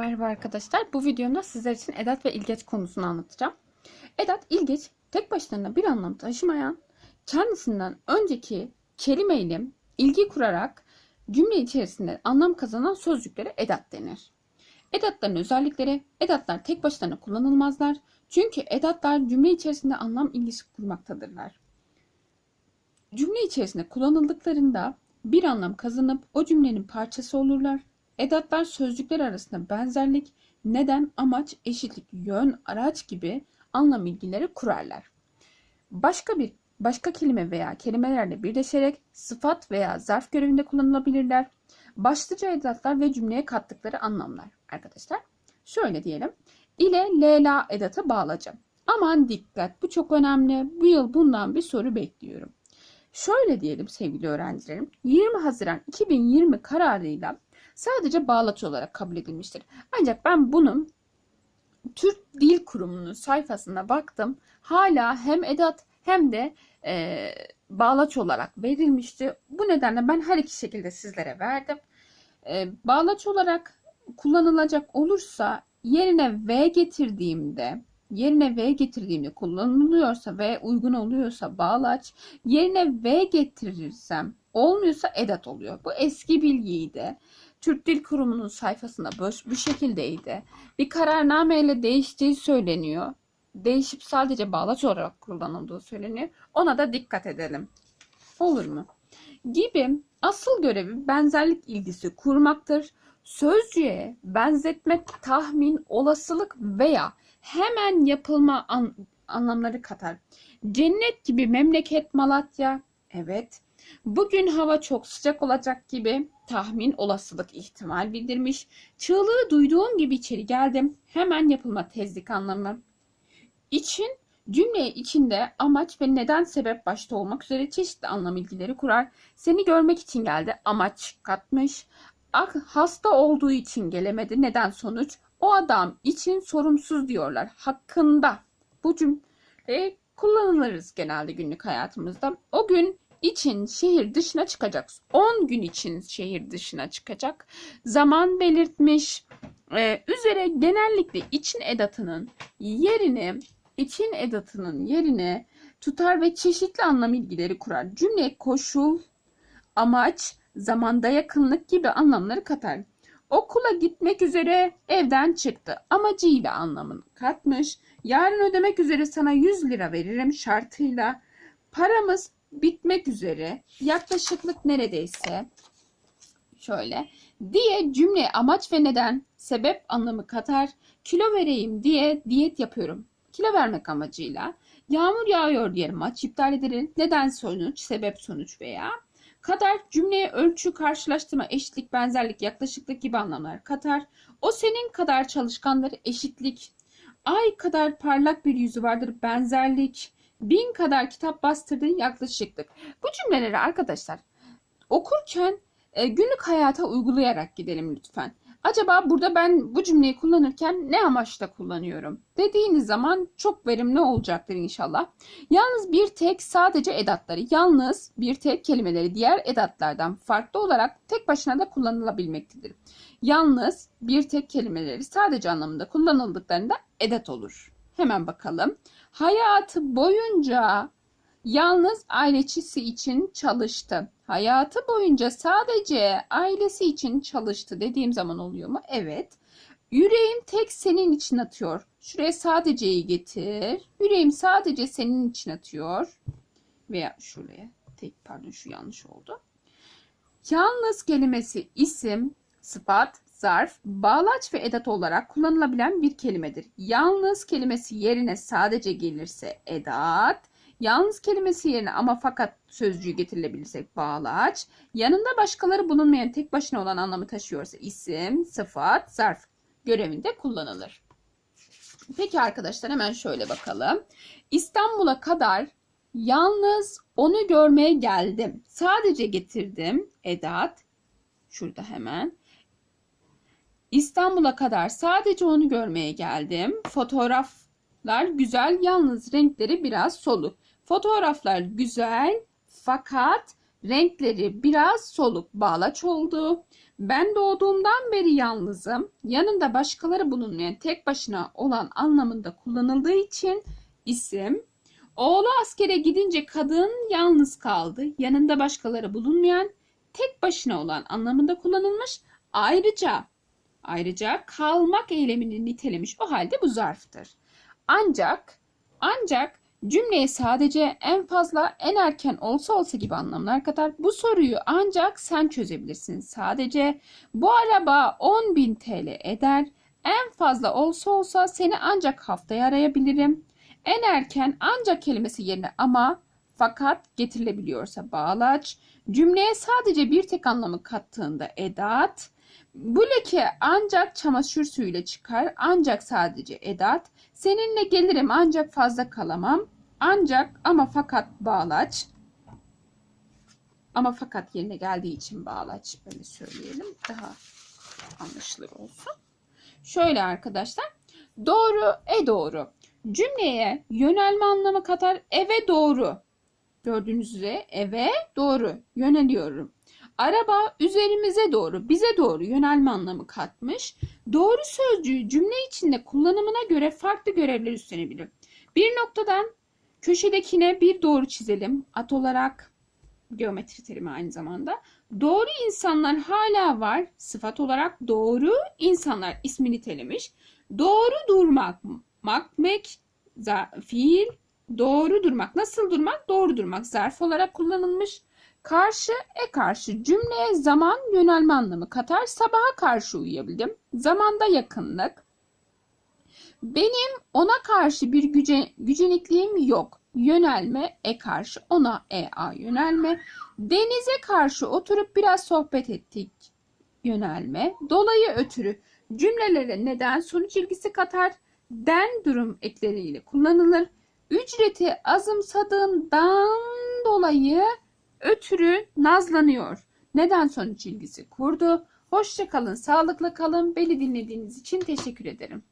Merhaba arkadaşlar. Bu videomda sizler için edat ve ilgeç konusunu anlatacağım. Edat, ilgeç tek başlarına bir anlam taşımayan, kendisinden önceki kelimeyle ilgi kurarak cümle içerisinde anlam kazanan sözcüklere edat denir. Edatların özellikleri, edatlar tek başlarına kullanılmazlar. Çünkü edatlar cümle içerisinde anlam ilgisi kurmaktadırlar. Cümle içerisinde kullanıldıklarında bir anlam kazanıp o cümlenin parçası olurlar. Edatlar sözcükler arasında benzerlik, neden, amaç, eşitlik, yön, araç gibi anlam ilgileri kurarlar. Başka bir başka kelime veya kelimelerle birleşerek sıfat veya zarf görevinde kullanılabilirler. Başlıca edatlar ve cümleye kattıkları anlamlar arkadaşlar. Şöyle diyelim. İle lela edatı bağlacağım. Aman dikkat bu çok önemli. Bu yıl bundan bir soru bekliyorum. Şöyle diyelim sevgili öğrencilerim. 20 Haziran 2020 kararıyla sadece bağlaç olarak kabul edilmiştir. Ancak ben bunun Türk Dil Kurumu'nun sayfasına baktım. Hala hem edat hem de e, bağlaç olarak verilmişti. Bu nedenle ben her iki şekilde sizlere verdim. E, bağlaç olarak kullanılacak olursa yerine V getirdiğimde yerine V getirdiğimde kullanılıyorsa ve uygun oluyorsa bağlaç yerine V getirirsem olmuyorsa edat oluyor. Bu eski bilgiydi. Türk Dil Kurumu'nun sayfasında bu, bu şekildeydi. Bir kararnameyle değiştiği söyleniyor. Değişip sadece bağlaç olarak kullanıldığı söyleniyor. Ona da dikkat edelim. Olur mu? Gibi asıl görevi benzerlik ilgisi kurmaktır. Sözcüğe benzetme, tahmin, olasılık veya hemen yapılma an, anlamları katar. Cennet gibi memleket Malatya. Evet. Bugün hava çok sıcak olacak gibi tahmin olasılık ihtimal bildirmiş. Çığlığı duyduğum gibi içeri geldim. Hemen yapılma tezlik anlamı. İçin cümle içinde amaç ve neden sebep başta olmak üzere çeşitli anlam ilgileri kurar. Seni görmek için geldi amaç katmış. Ah, hasta olduğu için gelemedi neden sonuç. O adam için sorumsuz diyorlar. Hakkında bu cümle kullanılırız genelde günlük hayatımızda. O gün için şehir dışına çıkacak. 10 gün için şehir dışına çıkacak. Zaman belirtmiş. Ee, üzere genellikle için edatının yerini için edatının yerine tutar ve çeşitli anlam ilgileri kurar. Cümle koşul, amaç, zamanda yakınlık gibi anlamları katar. Okula gitmek üzere evden çıktı. Amacıyla anlamını katmış. Yarın ödemek üzere sana 100 lira veririm şartıyla. Paramız bitmek üzere. Yaklaşıklık neredeyse şöyle diye cümle amaç ve neden sebep anlamı katar. Kilo vereyim diye diyet yapıyorum. Kilo vermek amacıyla. Yağmur yağıyor diyelim maç iptal edilir. Neden sonuç, sebep sonuç veya kadar cümleye ölçü, karşılaştırma, eşitlik, benzerlik, yaklaşıklık gibi anlamlar katar. O senin kadar çalışkanları eşitlik. Ay kadar parlak bir yüzü vardır benzerlik. Bin kadar kitap bastırdığın yaklaşıklık. Bu cümleleri arkadaşlar okurken e, günlük hayata uygulayarak gidelim lütfen. Acaba burada ben bu cümleyi kullanırken ne amaçla kullanıyorum? Dediğiniz zaman çok verimli olacaktır inşallah. Yalnız bir tek sadece edatları, yalnız bir tek kelimeleri diğer edatlardan farklı olarak tek başına da kullanılabilmektedir. Yalnız bir tek kelimeleri sadece anlamında kullanıldıklarında edat olur. Hemen bakalım. Hayatı boyunca yalnız ailesi için çalıştı. Hayatı boyunca sadece ailesi için çalıştı dediğim zaman oluyor mu? Evet. Yüreğim tek senin için atıyor. Şuraya sadeceyi getir. Yüreğim sadece senin için atıyor. Veya şuraya. Tek pardon şu yanlış oldu. Yalnız kelimesi isim, sıfat, zarf, bağlaç ve edat olarak kullanılabilen bir kelimedir. Yalnız kelimesi yerine sadece gelirse edat, Yalnız kelimesi yerine ama fakat sözcüğü getirilebilirse bağlaç. Yanında başkaları bulunmayan tek başına olan anlamı taşıyorsa isim, sıfat, zarf görevinde kullanılır. Peki arkadaşlar hemen şöyle bakalım. İstanbul'a kadar yalnız onu görmeye geldim. Sadece getirdim. Edat. Şurada hemen. İstanbul'a kadar sadece onu görmeye geldim. Fotoğraflar güzel yalnız renkleri biraz soluk. Fotoğraflar güzel fakat Renkleri biraz soluk bağlaç oldu. Ben doğduğumdan beri yalnızım. Yanında başkaları bulunmayan tek başına olan anlamında kullanıldığı için isim. Oğlu askere gidince kadın yalnız kaldı. Yanında başkaları bulunmayan tek başına olan anlamında kullanılmış. Ayrıca ayrıca kalmak eylemini nitelemiş. O halde bu zarftır. Ancak ancak cümleye sadece en fazla en erken olsa olsa gibi anlamlar katar. Bu soruyu ancak sen çözebilirsin. Sadece bu araba 10.000 TL eder. En fazla olsa olsa seni ancak haftaya arayabilirim. En erken ancak kelimesi yerine ama fakat getirilebiliyorsa bağlaç. Cümleye sadece bir tek anlamı kattığında edat. Bu leke ancak çamaşır suyuyla çıkar. Ancak sadece edat. Seninle gelirim ancak fazla kalamam. Ancak ama fakat bağlaç. Ama fakat yerine geldiği için bağlaç böyle söyleyelim. Daha anlaşılır olsun. Şöyle arkadaşlar. Doğru, e doğru. Cümleye yönelme anlamı katar. Eve doğru. Gördüğünüz üzere eve doğru yöneliyorum. Araba üzerimize doğru, bize doğru yönelme anlamı katmış. Doğru sözcüğü cümle içinde kullanımına göre farklı görevler üstlenebilir. Bir noktadan köşedekine bir doğru çizelim. At olarak geometri terimi aynı zamanda. Doğru insanlar hala var. Sıfat olarak doğru insanlar ismi nitelemiş. Doğru durmak, makmek, fiil, doğru durmak. Nasıl durmak? Doğru durmak. Zarf olarak kullanılmış. Karşı, e karşı cümleye zaman yönelme anlamı katar. Sabaha karşı uyuyabildim. Zamanda yakınlık. Benim ona karşı bir güce, gücenikliğim yok. Yönelme, e karşı, ona, e a yönelme. Denize karşı oturup biraz sohbet ettik. Yönelme. Dolayı ötürü cümlelere neden sonuç ilgisi katar. Den durum ekleriyle kullanılır. Ücreti azımsadığından dolayı ötürü nazlanıyor. Neden sonuç ilgisi kurdu. Hoşça kalın, sağlıkla kalın. Beni dinlediğiniz için teşekkür ederim.